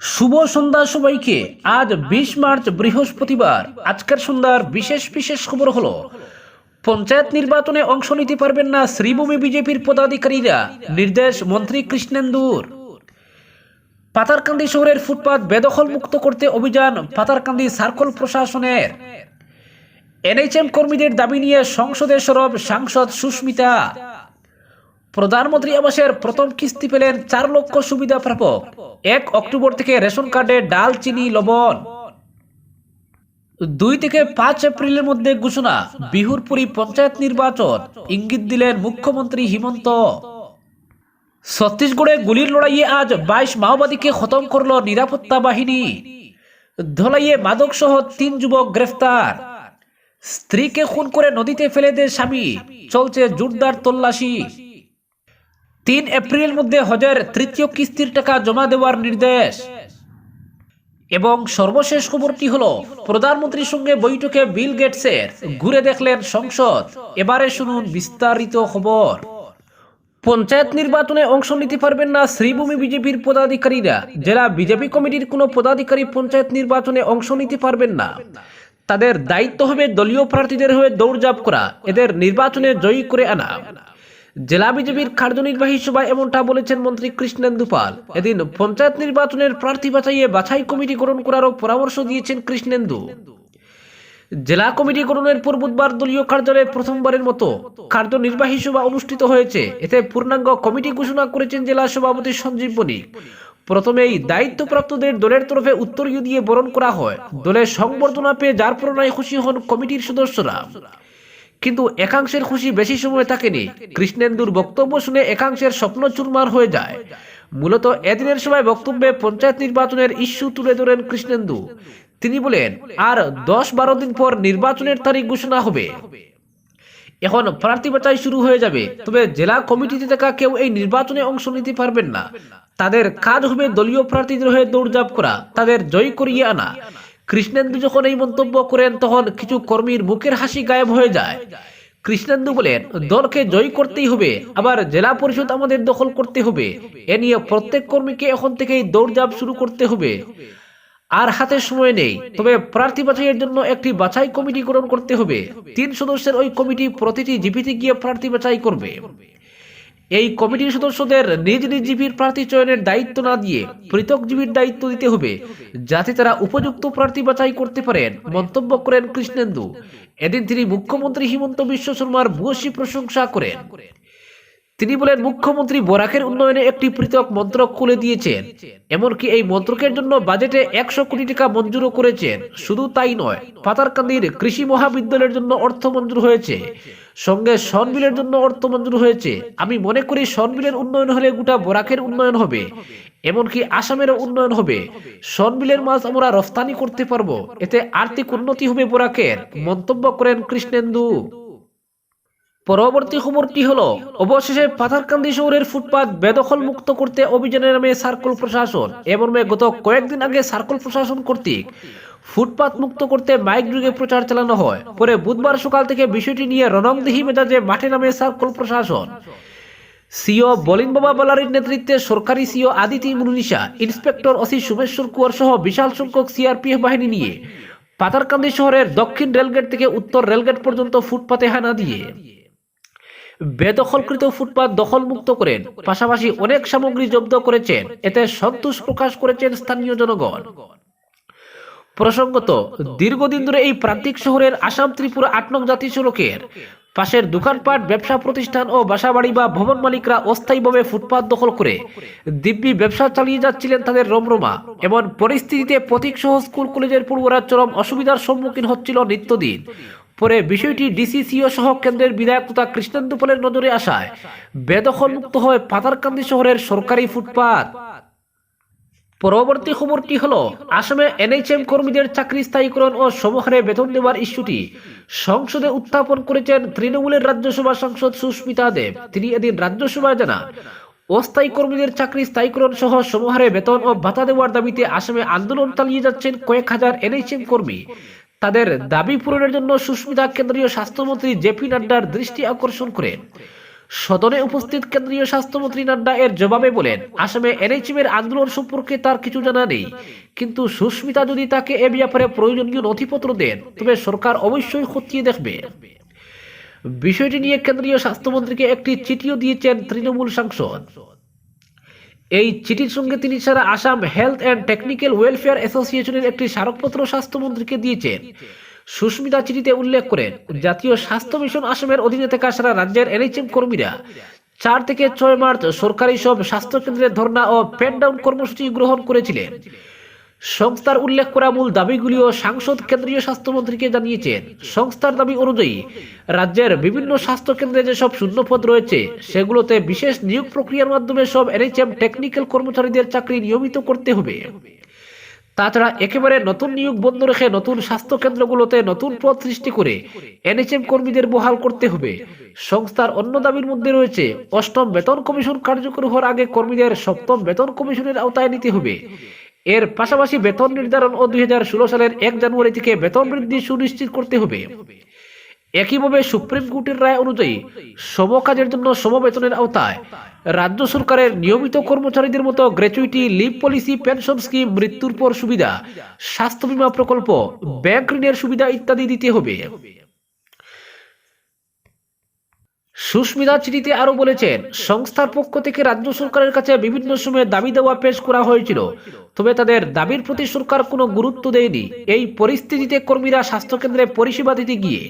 শুভ সন্ধ্যা সবাইকে আজ বিশ মার্চ বৃহস্পতিবার। আজকের সন্ধ্যার বিশেষ বিশেষ খবর হলো, পঞ্চায়েত নির্বাচনে অংশ নিতে পারবেন না শ্রীভূমি বিজেপির পদাধিকারীরা, নির্দেশ মন্ত্রী কৃষ্ণেন্দুর। পাতারকান্দি শহরের ফুটপাত বেদখল মুক্ত করতে অভিযান পাতারকান্দি সার্কল প্রশাসনের। এনএইচএম কর্মীদের দাবি নিয়ে সংসদে সরব সাংসদ সুস্মিতা। প্রধানমন্ত্রী আবাসের প্রথম কিস্তি পেলেন চার লক্ষ সুবিধা প্রাপক। এক অক্টোবর থেকে রেশন কার্ডে ডাল, চিনি, লবণ। দুই থেকে পাঁচ এপ্রিলের মধ্যে ঘোষণা, বিহুরপুরি পঞ্চায়েত নির্বাচন। ইঙ্গিত দিলেন মুখ্যমন্ত্রী হিমন্ত। ছত্তিশগড়ে গুলির লড়াইয়ে আজ বাইশ মাওবাদীকে খতম করল নিরাপত্তা বাহিনী। ধলাইয়ে মাদক সহ তিন যুবক গ্রেফতার। স্ত্রীকে খুন করে নদীতে ফেলে দেয় স্বামী। চলছে জোরদার তল্লাশি। তিন এপ্রিলের মধ্যে হজের তৃতীয় কিস্তির টাকা জমা দেওয়ার নির্দেশ। এবং সর্বশেষ খবরটি হল, প্রধানমন্ত্রীর সঙ্গে বৈঠকে বিল গেটসের ঘুরে দেখলেন সংসদ। এবারে শুনুন বিস্তারিত খবর। পঞ্চায়েত নির্বাচনে অংশ নিতে পারবেন না শ্রীভূমি বিজেপির পদাধিকারীরা। জেলা বিজেপি কমিটির কোনো পদাধিকারী পঞ্চায়েত নির্বাচনে অংশ নিতে পারবেন না। তাদের দায়িত্ব হবে দলীয় প্রার্থীদের হয়ে দৌড়জাপ করা, এদের নির্বাচনে জয়ী করে আনা। জেলা বিজেপির কার্যনির্বাহী সভায় এমনটা বলেছেন মন্ত্রী কৃষ্ণেন্দু পাল। এদিন পঞ্চায়েত নির্বাচনের প্রার্থী বাছাইয়ে বাছাই কমিটি গঠন করারও পরামর্শ দিয়েছেন কৃষ্ণেন্দু। জেলা কমিটি গঠনের পর বুধবার দলীয় কার্যালয়ে প্রথমবারের মতো কার্যনির্বাহী সভা অনুষ্ঠিত হয়েছে। এতে পূর্ণাঙ্গ কমিটি ঘোষণা করেছেন জেলা সভাপতি সঞ্জীব বণিক প্রথমেই দায়িত্বপ্রাপ্তদের দলের তরফে উত্তরীয় দিয়ে বরণ করা হয়। দলের সংবর্ধনা পেয়ে যার প্রেরণায় খুশি হন কমিটির সদস্যরা। কিন্তু একাংশের খুশি বেশি সময় থাকেনি। কৃষ্ণেন্দুর বক্তব্য শুনে একাংশের স্বপ্ন চুরমার হয়ে যায়। মূলত এদিনের সময় বক্তব্যে পঞ্চায়েত নির্বাচনের ইস্যু তুলে ধরেন কৃষ্ণেন্দু। তিনি বলেন, আর দশ বারো দিন পর নির্বাচনের তারিখ ঘোষণা হবে। এখন প্রার্থী বাছাই শুরু হয়ে যাবে। তবে জেলা কমিটিতে থাকা কেউ এই নির্বাচনে অংশ নিতে পারবেন না। তাদের কাজ হবে দলীয় প্রার্থীদের হয়ে দৌড়ঝাঁপ করা। তাদের জয় করিয়ে আনা। কৃষ্ণেন্দু যখন এই মন্তব্য করেন, তখন কিছু কর্মীর মুখের হাসি গায়েব হয়ে যায়। কৃষ্ণেন্দু বলেন, দলকে জয় করতেই হবে, আবার জেলা পরিষদ আমাদের দখল করতে হবে। এ নিয়ে প্রত্যেক কর্মীকে এখন থেকেই দৌড়ঝাঁপ শুরু করতে হবে। আর হাতে সময় নেই। তবে প্রার্থী বাছাইয়ের জন্য একটি বাছাই কমিটি গঠন করতে হবে। তিন সদস্যের ওই কমিটি প্রতিটি জিপিতে গিয়ে প্রার্থী বাছাই করবে। এই কমিটির সদস্যদের নিজ নিজ জীবীর প্রার্থী চয়নের দায়িত্ব না দিয়ে পৃথক জীবীর দায়িত্ব দিতে হবে, যাতে তারা উপযুক্ত প্রার্থী বাছাই করতে পারেন, মন্তব্য করেন কৃষ্ণেন্দু। এদিন তিনি মুখ্যমন্ত্রী হিমন্ত বিশ্ব শর্মার ভূয়সী প্রশংসা করেন। তিনি বলেন, মুখ্যমন্ত্রী বরাকের উন্নয়নে একটি পৃথক মন্ত্রক খুলে দিয়েছেন। এমনকি এই মন্ত্রকের জন্য বাজেটে একশো কোটি টাকা মঞ্জুরও করেছেন। শুধু তাই নয়, পাতারকান্দির কৃষি মহাবিদ্যালয়ের জন্য অর্থ মঞ্জুর হয়েছে। সঙ্গে সনবিলের জন্য অর্থ মঞ্জুর হয়েছে। আমি মনে করি সনবিলের উন্নয়ন হলে গোটা বরাকের উন্নয়ন হবে। এমনকি আসামেরও উন্নয়ন হবে। সনবিলের মাছ আমরা রফতানি করতে পারব। এতে আর্থিক উন্নতি হবে বরাকের। মন্তব্য করেন কৃষ্ণেন্দু। পরবর্তী খবরটি হলো, অবশেষে পাথারকান্দি শহরের ফুটপাত বেদখল মুক্ত করতে অভিযানের নামে সার্কল প্রশাসন। এমন গত কয়েকদিন আগে সার্কল প্রশাসন কর্তৃক ফুটপাত মুক্ত করতে মাইক যুগে প্রচার চালানো হয়। পরে বুধবার সকাল থেকে বিষয়টি নিয়ে রণংদিহি মেজাজে মাঠে নামে সার্কল প্রশাসন। সিও বলিন বাবা বালারির নেতৃত্বে সরকারি সিও আদিতি মুনিশা ইন্সপেক্টর অসি সুমেশ্বর কুয়ার সহ বিশাল সংখ্যক সিআরপিএফ বাহিনী নিয়ে পাতারকান্দি শহরের দক্ষিণ রেলগেট থেকে উত্তর রেলগেট পর্যন্ত ফুটপাতে হানা দিয়ে। বেদখলকৃত ফুটপাত দখলমুক্ত করেন। পাশাপাশি অনেক সামগ্রী জব্দ করেছেন। এতে সন্তোষ প্রকাশ করেছেন স্থানীয় জনগণ। প্রসঙ্গত, দীর্ঘদিন ধরে এই প্রান্তিক শহরের আসাম ত্রিপুরা আট নং জাতীয় সড়কের পাশের দোকানপাট, ব্যবসা প্রতিষ্ঠান ও বাসাবাড়ি বা ভবন মালিকরা অস্থায়ীভাবে ফুটপাত দখল করে দিব্যি ব্যবসা চালিয়ে যাচ্ছিলেন তাদের রমরমা। এমন পরিস্থিতিতে প্রতীক সহ স্কুল, কলেজের পড়ুয়ারা চরম অসুবিধার সম্মুখীন হচ্ছিল নিত্যদিন। পরে বিষয়টি ডিসিসিও সহ কেন্দ্রের বিধায়ক তথা কৃষ্ণেন্দু পালের নজরে আসায়। বেদখল মুক্ত হয় পাতারকান্দি শহরের সরকারি ফুটপাত। পরবর্তী খবরটি হলো, আসামে এনএইচএম কর্মীদের চাকরি স্থায়ীকরণ ও সমহারে বেতন দেওয়ার ইস্যুটি সংসদে উত্থাপন করেছেন তৃণমূলের রাজ্যসভা সাংসদ সুস্মিতা দেব। তিনি এদিন রাজ্যসভায় জানান, অস্থায়ী কর্মীদের চাকরি স্থায়ীকরণ সহ সমহারে বেতন ও ভাতা দেওয়ার দাবিতে আসামে আন্দোলন চালিয়ে যাচ্ছেন কয়েক হাজার এনএইচএম কর্মী। তাদের দাবি পূরণের জন্য সুস্মিতা কেন্দ্রীয় স্বাস্থ্যমন্ত্রী জেপি নাড্ডার দৃষ্টি আকর্ষণ করেন সদনে উপস্থিত কেন্দ্রীয় স্বাস্থ্যমন্ত্রী নাড্ডা এর জবাবে বলেন, আসামে এনএইচএম এর আন্দোলন সম্পর্কে তার কিছু জানা নেই। কিন্তু সুস্মিতা যদি তাকে এ ব্যাপারে প্রয়োজনীয় নথিপত্র দেন, তবে সরকার অবশ্যই খতিয়ে দেখবে। বিষয়টি নিয়ে কেন্দ্রীয় স্বাস্থ্যমন্ত্রীকে একটি চিঠিও দিয়েছেন তৃণমূল সাংসদ। এই চিঠির সঙ্গে তিনি সারা Assam health and technical welfare অ্যাসোসিয়েশনের একটি স্মারকপত্র স্বাস্থ্যমন্ত্রীকে দিয়েছেন। সুস্মিতা চিঠিতে উল্লেখ করেন, জাতীয় স্বাস্থ্য মিশন আসামের অধীনে থাকা সারা রাজ্যের এনএইচএম কর্মীরা চার থেকে ছয় মার্চ সরকারি সব স্বাস্থ্যকেন্দ্রে ধর্ণা ও প্যান্ডাউন ডাউন কর্মসূচি গ্রহণ করেছিলেন। সংস্থার উল্লেখ করা মূল দাবিগুলিও সাংসদ কেন্দ্রীয় স্বাস্থ্যমন্ত্রীকে জানিয়েছেন। সংস্থার দাবি অনুযায়ী, রাজ্যের বিভিন্ন স্বাস্থ্য কেন্দ্রে যেসব শূন্যপদ রয়েছে, সেগুলোতে বিশেষ নিয়োগ প্রক্রিয়ার মাধ্যমে সব এনএইচএম টেকনিক্যাল কর্মচারীদের চাকরি নিয়মিত করতে হবে। তাছাড়া একেবারে নতুন নিয়োগ বন্ধ রেখে নতুন স্বাস্থ্য কেন্দ্রগুলোতে নতুন পদ সৃষ্টি করে এনএচএম কর্মীদের বহাল করতে হবে। সংস্থার অন্য দাবির মধ্যে রয়েছে, অষ্টম বেতন কমিশন কার্যকর হওয়ার আগে কর্মীদের সপ্তম বেতন কমিশনের আওতায় নিতে হবে। এর পাশাপাশি বেতন নির্ধারণ ও দুই সালের এক জানুয়ারি থেকে বেতন বৃদ্ধি সুনিশ্চিত করতে হবে। একইভাবে সুপ্রিম কোর্টের রায় অনুযায়ী সম কাজের জন্য সমবেতনের আওতায় রাজ্য সরকারের নিয়মিত কর্মচারীদের মতো gratuity, leave policy, pension scheme, মৃত্যুর পর সুবিধা, স্বাস্থ্য বীমা প্রকল্প, ব্যাংক ঋণের সুবিধা ইত্যাদি দিতে হবে। সুস্মিতা চিঠিতে আরও বলেছেন, সংস্থার পক্ষ থেকে রাজ্য সরকারের কাছে বিভিন্ন সময়ে দাবি দেওয়া পেশ করা হয়েছিল, তবে তাদের দাবির প্রতি সরকার কোনো গুরুত্ব দেয়নি। এই পরিস্থিতিতে কর্মীরা স্বাস্থ্যকেন্দ্রে পরিষেবা দিতে গিয়ে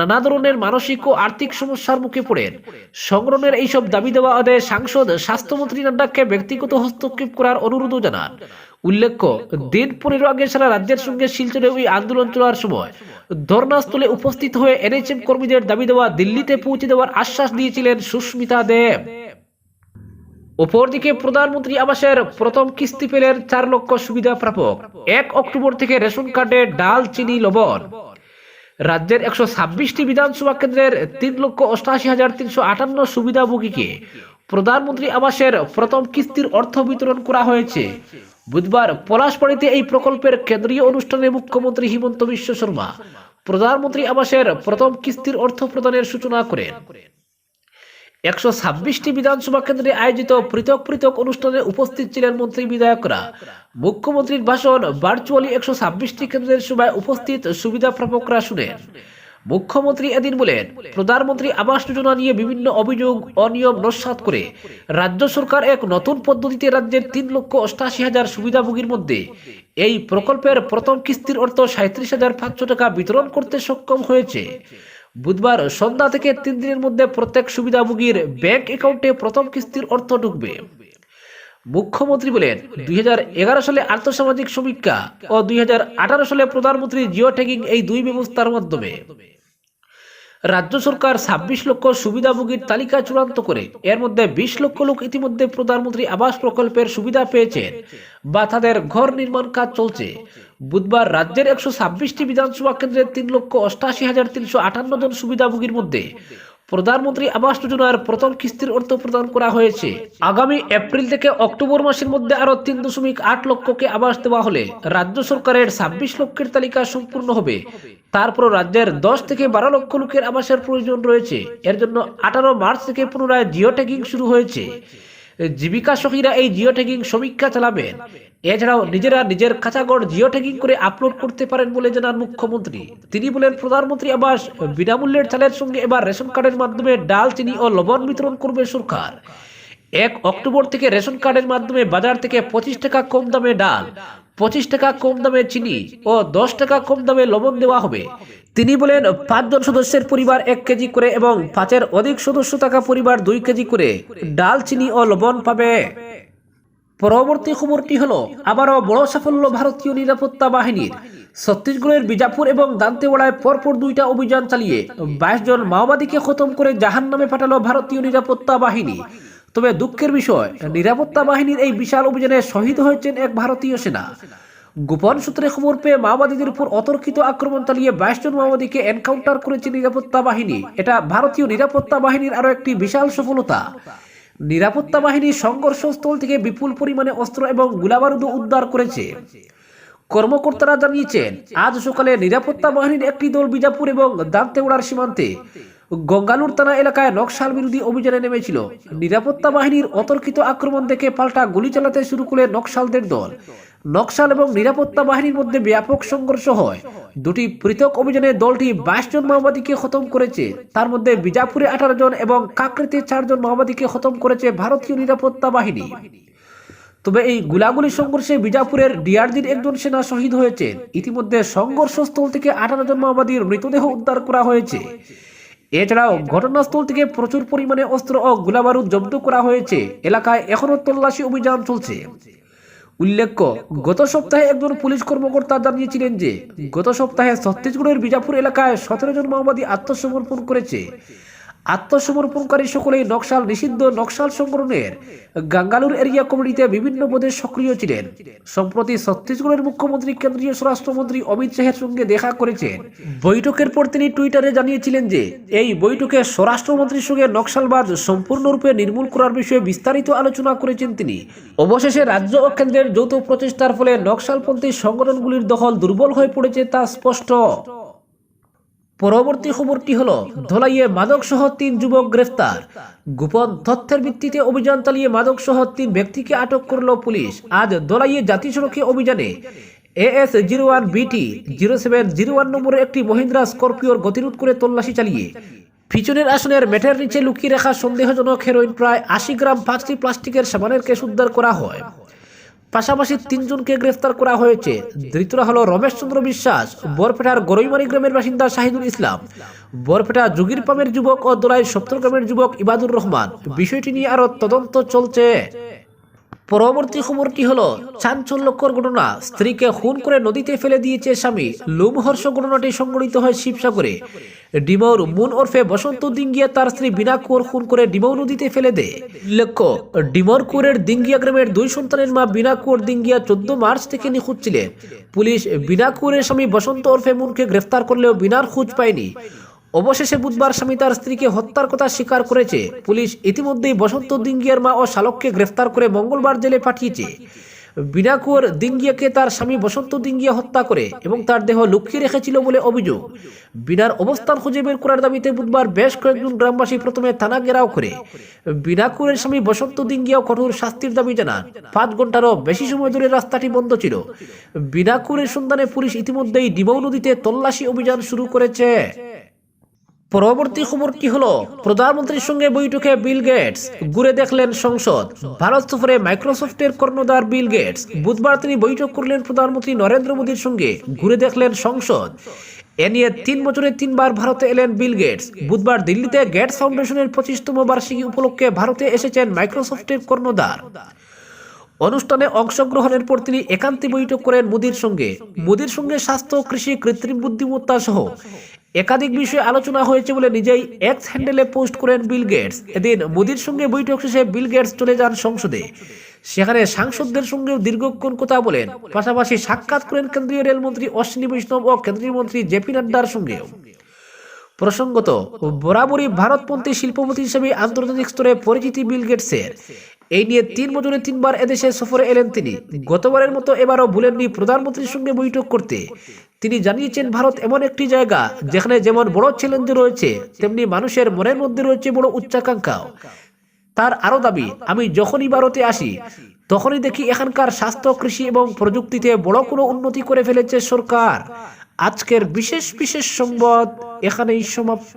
নানা ধরনের মানসিক ও আর্থিক সমস্যার মুখে পড়েন। সংগ্রহের এইসব দাবি দেওয়া আদায়ে সাংসদ স্বাস্থ্যমন্ত্রী নাড্ডাকে ব্যক্তিগত হস্তক্ষেপ করার অনুরোধও জানান। উল্লেখ্য দিন পনেরো আগে সারা রাজ্যের সঙ্গে শিলচরে ওই আন্দোলন চলার সময় ধর্নাস্থলে উপস্থিত হয়ে এনএইচএম কর্মীদের দাবি দেওয়া দিল্লিতে পৌঁছে দেওয়ার আশ্বাস দিয়েছিলেন সুস্মিতা দেব। অপরদিকে প্রধানমন্ত্রী আবাসের প্রথম কিস্তি পেলেন চার লক্ষ সুবিধা প্রাপক। এক অক্টোবর থেকে রেশন কার্ডে ডাল, চিনি, লবণ। রাজ্যের একশো ছাব্বিশটি বিধানসভা কেন্দ্রের তিন লক্ষ অষ্টাশি হাজার তিনশো আটান্ন সুবিধাভোগীকে প্রধানমন্ত্রী আবাসের প্রথম কিস্তির অর্থ বিতরণ করা হয়েছে। বুধবার পলাশবাড়িতে এই প্রকল্পের কেন্দ্রীয় অনুষ্ঠানে মুখ্যমন্ত্রী হিমন্ত বিশ্ব শর্মা, প্রধানমন্ত্রী আবাসের প্রথম কিস্তির অর্থ প্রদানের সূচনা করেন। একশো ছাব্বিশটি বিধানসভা কেন্দ্রে আয়োজিত পৃথক পৃথক অনুষ্ঠানে উপস্থিত ছিলেন মন্ত্রী বিধায়করা। মুখ্যমন্ত্রীর ভাষণ ভার্চুয়ালি একশো ছাব্বিশটি কেন্দ্রের সভায় উপস্থিত সুবিধা প্রাপকরা শুনেন। মুখ্যমন্ত্রী এদিন বলেন, প্রধানমন্ত্রী আবাস যোজনা নিয়ে বিভিন্ন অভিযোগ, অনিয়ম, নস্বাত করে রাজ্য সরকার এক নতুন পদ্ধতিতে রাজ্যের তিন লক্ষ অষ্টাশি হাজার সুবিধাভোগীর মধ্যে এই প্রকল্পের প্রথম কিস্তির অর্থ সাঁত্রিশ হাজার পাঁচশো টাকা বিতরণ করতে সক্ষম হয়েছে। বুধবার সন্ধ্যা থেকে তিন দিনের মধ্যে প্রত্যেক সুবিধাভোগীর ব্যাংক অ্যাকাউন্টে প্রথম কিস্তির অর্থ ঢুকবে। মুখ্যমন্ত্রী বলেন, দুই হাজার এগারো সালে আর্থসামাজিক সমীক্ষা ও দুই হাজার আঠারো সালে প্রধানমন্ত্রী জিও ট্যাগিং এই দুই ব্যবস্থার মাধ্যমে রাজ্য সরকার ছাব্বিশ লক্ষ সুবিধাভোগীর তালিকা চূড়ান্ত করে। এর মধ্যে বিশ লক্ষ লোক ইতিমধ্যে প্রধানমন্ত্রী আবাস প্রকল্পের সুবিধা পেয়েছেন। বা তাদের ঘর নির্মাণ কাজ চলছে। বুধবার রাজ্যের একশো ছাব্বিশটি বিধানসভা কেন্দ্রের তিন লক্ষ অষ্টাশি হাজার তিনশো আটান্ন জন সুবিধাভোগীর মধ্যে প্রধানমন্ত্রী আবাস যোজনার প্রথম কিস্তির অর্থ প্রদান করা হয়েছে। আগামী এপ্রিল থেকে অক্টোবর মাসের মধ্যে আরও তিন দশমিক আট লক্ষকে আবাস দেওয়া হলে রাজ্য সরকারের ছাব্বিশ লক্ষের তালিকা সম্পূর্ণ হবে। তারপর রাজ্যের দশ থেকে বারো লক্ষ লোকের আবাসের প্রয়োজন রয়েছে। এর জন্য আঠারো মার্চ থেকে পুনরায় জিও ট্যাগিং শুরু হয়েছে। জীবিকা সখীরা এই জিও ট্যাগিং সমীক্ষা চালাবেন এছাড়াও নিজেরা নিজের কাঁচাগড় জিও ট্যাগিং করে আপলোড করতে পারেন বলে জানান মুখ্যমন্ত্রী। তিনি বলেন, প্রধানমন্ত্রী আবাস বিনামূল্যের চালের সঙ্গে এবার রেশন কার্ডের মাধ্যমে ডাল, চিনি ও লবণ বিতরণ করবে সরকার। এক অক্টোবর থেকে রেশন কার্ডের মাধ্যমে বাজার থেকে পঁচিশ টাকা কম দামে ডাল। পঁচিশ টাকা কম দামে চিনি ও দশ টাকা কম দামে লবণ দেওয়া হবে। তিনি বলেন, পাঁচজন সদস্যের পরিবার এক কেজি করে এবং পাঁচের অধিক সদস্য থাকা পরিবার দুই কেজি করে ডাল, চিনি ও লবণ পাবে। পরবর্তী খবরটি হলো, আবারও বড় সাফল্য ভারতীয় নিরাপত্তা বাহিনীর। ছত্তিশগড়ের বিজাপুর এবং দান্তেওয়াড়ায় পরপর দুইটা অভিযান চালিয়ে বাইশ জন মাওবাদীকে খতম করে জাহান নামে পাঠালো ভারতীয় নিরাপত্তা বাহিনী। তবে দুঃখের বিষয়, নিরাপত্তা বাহিনীর এই বিশাল অভিযানে শহীদ হয়েছেন এক ভারতীয় সেনা। গোপন সূত্রে খবর পেয়ে মাওবাদীদের উপর অতর্কিত আক্রমণ চালিয়ে বাইশ জন মাওবাদীকে এনকাউন্টার করেছে নিরাপত্তা বাহিনী। এটা ভারতীয় নিরাপত্তা বাহিনীর আরও একটি বিশাল সফলতা। নিরাপত্তা বাহিনী সংঘর্ষস্থল থেকে বিপুল পরিমাণে অস্ত্র এবং গোলাবারুদ উদ্ধার করেছে। কর্মকর্তারা জানিয়েছেন, আজ সকালে নিরাপত্তা বাহিনীর একটি দল বিজাপুর এবং দান্তেওড়ার সীমান্তে গঙ্গালুর থানা এলাকায় নকশাল বিরোধী অভিযানে নেমেছিল। নিরাপত্তা বাহিনীর অতর্কিত আক্রমণ থেকে পাল্টা গুলি চালাতে শুরু করে নকশালদের দল। নকশাল এবং নিরাপত্তা বাহিনীর মধ্যে ব্যাপক সংঘর্ষ হয়। দুটি পৃথক অভিযানে দলটি বাইশ জন মাওবাদীকে খতম করেছে। তার মধ্যে বিজাপুরে আঠারো জন এবং কাকরিতে চারজন মাওবাদীকে খতম করেছে ভারতীয় নিরাপত্তা বাহিনী। তবে এই গুলাগুলি সংঘর্ষে বিজাপুরের ডিআরজির একজন সেনা শহীদ হয়েছেন ইতিমধ্যে সংঘর্ষস্থল থেকে আঠারো জন মাওবাদীর মৃতদেহ উদ্ধার করা হয়েছে। এছাড়াও ঘটনাস্থল থেকে প্রচুর পরিমাণে অস্ত্র ও গোলাবারুদ জব্দ করা হয়েছে। এলাকায় এখনও তল্লাশি অভিযান চলছে। উল্লেখ্য, গত সপ্তাহে একজন পুলিশ কর্মকর্তা জানিয়েছিলেন যে, গত সপ্তাহে ছত্তিশগড়ের বিজাপুর এলাকায় সতেরো জন মাওবাদী আত্মসমর্পণ করেছে। আত্মসমর্পণকারী সকলেই নকশাল নিষিদ্ধ নকশাল সংগঠনের গাঙ্গালুর এরিয়া কমিটিতে বিভিন্ন পদে সক্রিয় ছিলেন। সম্প্রতি ছত্তিশগড়ের মুখ্যমন্ত্রী, কেন্দ্রীয় স্বরাষ্ট্রমন্ত্রী অমিত শাহের সঙ্গে দেখা করেছেন। বৈঠকের পর তিনি টুইটারে জানিয়েছিলেন যে, এই বৈঠকে স্বরাষ্ট্রমন্ত্রীর সঙ্গে নকশালবাদ সম্পূর্ণরূপে নির্মূল করার বিষয়ে বিস্তারিত আলোচনা করেছেন তিনি। অবশেষে রাজ্য ও কেন্দ্রের যৌথ প্রচেষ্টার ফলে নকশালপন্থী সংগঠনগুলির দখল দুর্বল হয়ে পড়েছে তা স্পষ্ট। পরবর্তী খবরটি হলো, ধলাইয়ে মাদক সহ তিন যুবক গ্রেফতার। গোপন তথ্যের ভিত্তিতে অভিযান চালিয়ে মাদক সহ তিন ব্যক্তিকে আটক করল পুলিশ। আজ ধলাইয়ে জাতীয় সড়কে অভিযানে AS zero one BT zero seven zero one নম্বরের একটি মহিন্দ্রা স্করপিওর গতিরোধ করে তল্লাশি চালিয়ে। পিছনের আসনের মেটের নিচে লুকিয়ে রাখা সন্দেহজনক হেরোইন প্রায় আশি গ্রাম পাঁচটি প্লাস্টিকের সামানের কেস উদ্ধার করা হয়। পাশাপাশি তিনজনকে গ্রেফতার করা হয়েছে। ধৃতরা হলো রমেশ চন্দ্র বিশ্বাস, বরপেটার গরৈমারি গ্রামের বাসিন্দা শাহিদুল ইসলাম, বরপেটা যুগির পামের যুবক ও দোলাই সপ্তর গ্রামের যুবক ইবাদুর রহমান। বিষয়টি নিয়ে আরও তদন্ত চলছে। পরবর্তী খবরটি হলো, চাঞ্চল্যকর ঘটনা। স্ত্রীকে খুন করে নদীতে ফেলে দিয়েছে স্বামী। লোমহর্ষ ঘটনাটি সংঘটিত হয় শিবসাগরে। ডিমৌর মুন ওরফে বসন্ত দিঙ্গিয়া তার স্ত্রী বিনা কুয়োর খুন করে ডিমৌ নদীতে ফেলে দেয়। উল্লেখ্য, ডিমর কুয়ের দিঙ্গিয়া গ্রামের দুই সন্তানের মা বিনা কুয়োর দিঙ্গিয়া চোদ্দ মার্চ থেকে নিখোঁজ ছিলেন। পুলিশ বিনা কুয়ের স্বামী বসন্ত ওরফে মুনকে গ্রেফতার করলেও বিনার খোঁজ পায়নি। অবশেষে বুধবার স্বামী তার স্ত্রীকে হত্যার কথা স্বীকার করেছে। পুলিশ ইতিমধ্যেই বসন্ত দিঙ্গিয়ার মা ও শালককে গ্রেফতার করে মঙ্গলবার জেলে পাঠিয়েছে। বিনাকুয়ার দিঙ্গিয়াকে তার স্বামী বসন্ত দিঙ্গিয়া হত্যা করে এবং তার দেহ লুকিয়ে রেখেছিল বলে অভিযোগ। বিনার অবস্থান খুঁজে বের করার দাবিতে বুধবার বেশ কয়েকজন গ্রামবাসী প্রথমে থানা ঘেরাও করে। বিনাকুরের স্বামী বসন্ত দিঙ্গিয়াও কঠোর শাস্তির দাবি জানান। পাঁচ ঘন্টারও বেশি সময় ধরে রাস্তাটি বন্ধ ছিল। বিনাকুরের সন্ধানে পুলিশ ইতিমধ্যেই ডিমৌ নদীতে তল্লাশি অভিযান শুরু করেছে। পরবর্তী খবরটি হলো? প্রধানমন্ত্রীর সঙ্গে বৈঠকে বিল গেটস। ঘুরে দেখলেন সংসদ। ভারত সফরে মাইক্রোসফটের কর্ণধার বিল গেটস। বুধবার তিনি বৈঠক করলেন প্রধানমন্ত্রী নরেন্দ্র মোদীর সঙ্গে। ঘুরে দেখলেন সংসদ। এ নিয়ে তিন বছরে তিনবার ভারতে এলেন বিল গেটস। বুধবার দিল্লিতে গেটস ফাউন্ডেশনের পঁচিশতম বার্ষিকী উপলক্ষে ভারতে এসেছেন মাইক্রোসফটের কর্ণধার। অনুষ্ঠানে অংশগ্রহণের পর তিনি একান্তে বৈঠক করেন মোদীর সঙ্গে। মোদীর সঙ্গে স্বাস্থ্য, কৃষি, কৃত্রিম বুদ্ধিমত্তা সহ একাধিক বিষয়ে আলোচনা হয়েছে বলে নিজেই এক্স হ্যান্ডেলে পোস্ট করেন বিল গেটস এদিন মোদীর সঙ্গে বৈঠক শেষে বিল গেটস চলে যান সংসদে। সেখানে সাংসদদের সঙ্গেও দীর্ঘক্ষণ কথা বলেন। পাশাপাশি সাক্ষাৎ করেন কেন্দ্রীয় রেলমন্ত্রী অশ্বিনী বৈষ্ণব ও কেন্দ্রীয় মন্ত্রী জেপি নাড্ডার সঙ্গেও। প্রসঙ্গত, বরাবরই ভারতপন্থী শিল্পপতি হিসেবে আন্তর্জাতিক স্তরে পরিচিতি বিল গেটসের এই নিয়ে তিন বছরে তিনবার এদেশে সফরে এলেন তিনি। গতবারের মতো এবারও ভুলেননি প্রধানমন্ত্রীর সঙ্গে বৈঠক করতে। তিনি জানিয়েছেন, ভারত এমন একটি জায়গা যেখানে যেমন বড় চ্যালেঞ্জ রয়েছে, তেমনি মানুষের মনের মধ্যে রয়েছে বড় উচ্চাকাঙ্ক্ষাও। তার আরও দাবি, আমি যখনই ভারতে আসি, তখনই দেখি এখানকার স্বাস্থ্য, কৃষি এবং প্রযুক্তিতে বড় কোনো উন্নতি করে ফেলেছে সরকার। আজকের বিশেষ বিশেষ সংবাদ এখানেই সমাপ্ত।